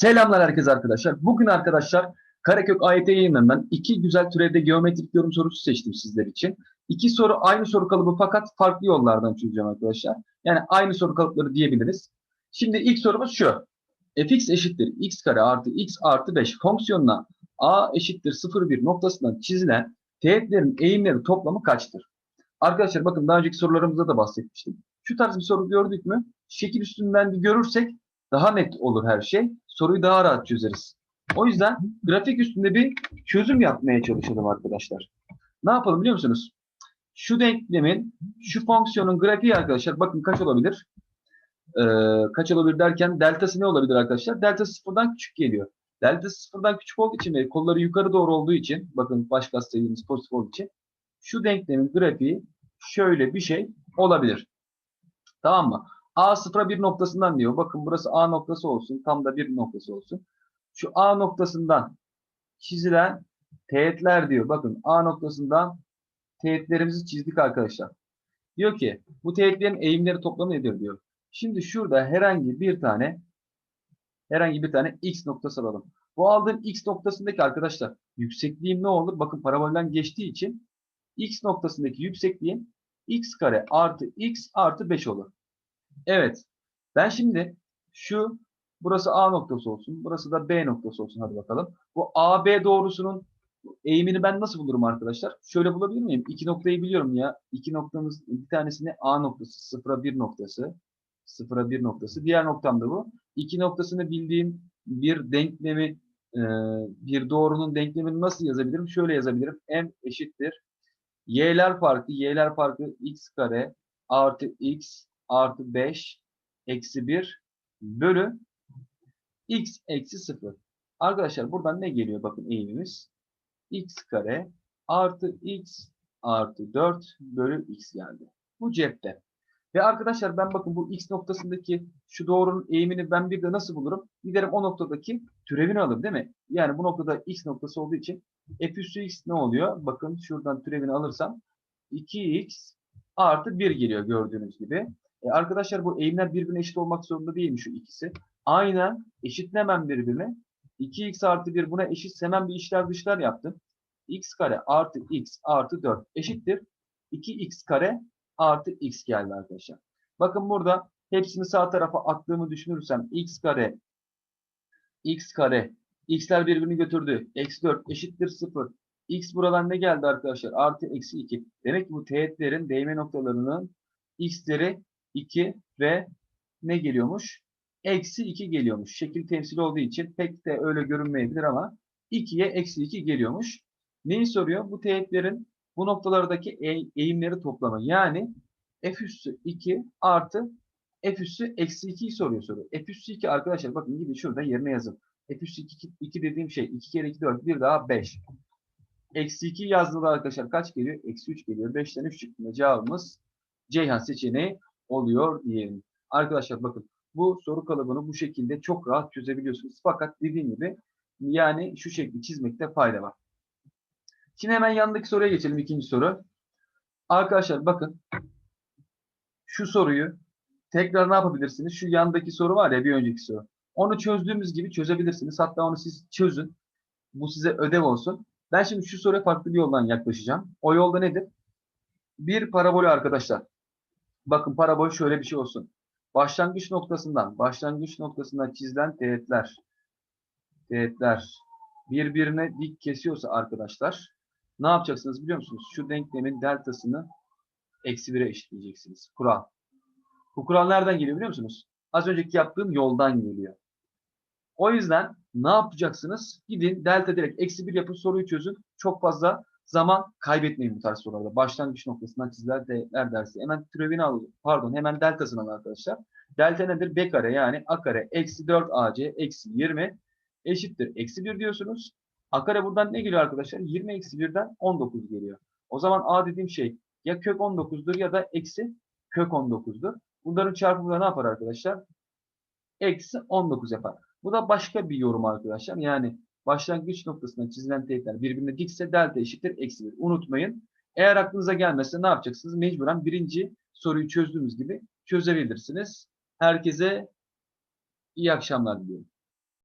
Selamlar herkese arkadaşlar. Bugün arkadaşlar Karekök AYT yayınlarından iki güzel türevde geometrik yorum sorusu seçtim sizler için. İki soru aynı soru kalıbı fakat farklı yollardan çözeceğim arkadaşlar. Yani aynı soru kalıpları diyebiliriz. Şimdi ilk sorumuz şu. fx eşittir x kare artı x artı 5 fonksiyonuna a eşittir 0,1 noktasından çizilen teğetlerin eğimleri toplamı kaçtır? Arkadaşlar bakın daha önceki sorularımızda da bahsetmiştim. Şu tarz bir soru gördük mü? Şekil üstünden bir görürsek daha net olur her şey. Soruyu daha rahat çözeriz. O yüzden grafik üstünde bir çözüm yapmaya çalışalım arkadaşlar. Ne yapalım biliyor musunuz? Şu denklemin, şu fonksiyonun grafiği arkadaşlar bakın kaç olabilir? Ee, kaç olabilir derken deltası ne olabilir arkadaşlar? Delta sıfırdan küçük geliyor. Delta sıfırdan küçük olduğu için ve kolları yukarı doğru olduğu için bakın baş sayımız pozitif olduğu için şu denklemin grafiği şöyle bir şey olabilir. Tamam mı? A sıfıra bir noktasından diyor. Bakın burası A noktası olsun. Tam da bir noktası olsun. Şu A noktasından çizilen teğetler diyor. Bakın A noktasından teğetlerimizi çizdik arkadaşlar. Diyor ki bu teğetlerin eğimleri toplamı nedir diyor. Şimdi şurada herhangi bir tane herhangi bir tane x noktası alalım. Bu aldığım x noktasındaki arkadaşlar yüksekliğim ne olur? Bakın parabolden geçtiği için x noktasındaki yüksekliğim x kare artı x artı 5 olur. Evet. Ben şimdi şu burası A noktası olsun. Burası da B noktası olsun. Hadi bakalım. Bu AB doğrusunun eğimini ben nasıl bulurum arkadaşlar? Şöyle bulabilir miyim? İki noktayı biliyorum ya. İki noktamız bir tanesini A noktası. Sıfıra bir noktası. Sıfıra bir noktası. Diğer noktam da bu. İki noktasını bildiğim bir denklemi e, bir doğrunun denklemini nasıl yazabilirim? Şöyle yazabilirim. M eşittir. Y'ler farkı. Y'ler farkı x kare artı x artı 5 eksi 1 bölü x eksi 0. Arkadaşlar buradan ne geliyor? Bakın eğimimiz x kare artı x artı 4 bölü x geldi. Bu cepte. Ve arkadaşlar ben bakın bu x noktasındaki şu doğrunun eğimini ben bir de nasıl bulurum? Giderim o noktadaki türevini alırım değil mi? Yani bu noktada x noktası olduğu için f üssü x ne oluyor? Bakın şuradan türevini alırsam 2x artı 1 geliyor gördüğünüz gibi. E arkadaşlar bu eğimler birbirine eşit olmak zorunda değil mi şu ikisi? Aynen eşitlemem birbirine. 2x artı 1 buna eşit hemen bir işler dışlar yaptım. x kare artı x artı 4 eşittir. 2x kare artı x geldi arkadaşlar. Bakın burada hepsini sağ tarafa attığımı düşünürsem x kare x kare x'ler birbirini götürdü. Eksi 4 eşittir 0. x buradan ne geldi arkadaşlar? Artı eksi 2. Demek ki bu teğetlerin değme noktalarının x'leri 2 ve ne geliyormuş? Eksi 2 geliyormuş. Şekil temsili olduğu için pek de öyle görünmeyebilir ama 2'ye eksi 2 geliyormuş. Neyi soruyor? Bu teğetlerin bu noktalardaki eğimleri toplamı. Yani f üssü 2 artı f üssü eksi 2'yi soruyor soru. F üssü 2 arkadaşlar bakın gidin şurada yerine yazın. F üssü 2, 2 dediğim şey 2 kere 2 4 bir daha 5. Eksi 2 yazdığında arkadaşlar kaç geliyor? Eksi 3 geliyor. 5'ten 3 çıktığında cevabımız Ceyhan seçeneği oluyor diyelim. Arkadaşlar bakın bu soru kalıbını bu şekilde çok rahat çözebiliyorsunuz. Fakat dediğim gibi yani şu şekli çizmekte fayda var. Şimdi hemen yanındaki soruya geçelim. ikinci soru. Arkadaşlar bakın şu soruyu tekrar ne yapabilirsiniz? Şu yandaki soru var ya bir önceki soru. Onu çözdüğümüz gibi çözebilirsiniz. Hatta onu siz çözün. Bu size ödev olsun. Ben şimdi şu soruya farklı bir yoldan yaklaşacağım. O yolda nedir? Bir parabolü arkadaşlar. Bakın parabol şöyle bir şey olsun. Başlangıç noktasından, başlangıç noktasından çizilen teğetler, teğetler birbirine dik kesiyorsa arkadaşlar ne yapacaksınız biliyor musunuz? Şu denklemin deltasını eksi 1'e eşitleyeceksiniz. Kural. Bu kural nereden geliyor biliyor musunuz? Az önceki yaptığım yoldan geliyor. O yüzden ne yapacaksınız? Gidin delta direkt eksi 1 yapın soruyu çözün. Çok fazla zaman kaybetmeyin bu tarz sorularda. Başlangıç noktasından çizilen değerler dersi. Hemen türevini alın. Pardon hemen deltasını alın arkadaşlar. Delta nedir? B kare yani A kare eksi 4 AC eksi 20 eşittir. Eksi 1 diyorsunuz. A kare buradan ne geliyor arkadaşlar? 20 eksi 1'den 19 geliyor. O zaman A dediğim şey ya kök 19'dur ya da eksi kök 19'dur. Bunların çarpımı da ne yapar arkadaşlar? Eksi 19 yapar. Bu da başka bir yorum arkadaşlar. Yani başlangıç noktasından çizilen teğetler birbirine dikse delta eşittir eksi 1. Unutmayın. Eğer aklınıza gelmezse ne yapacaksınız? Mecburen birinci soruyu çözdüğümüz gibi çözebilirsiniz. Herkese iyi akşamlar diliyorum.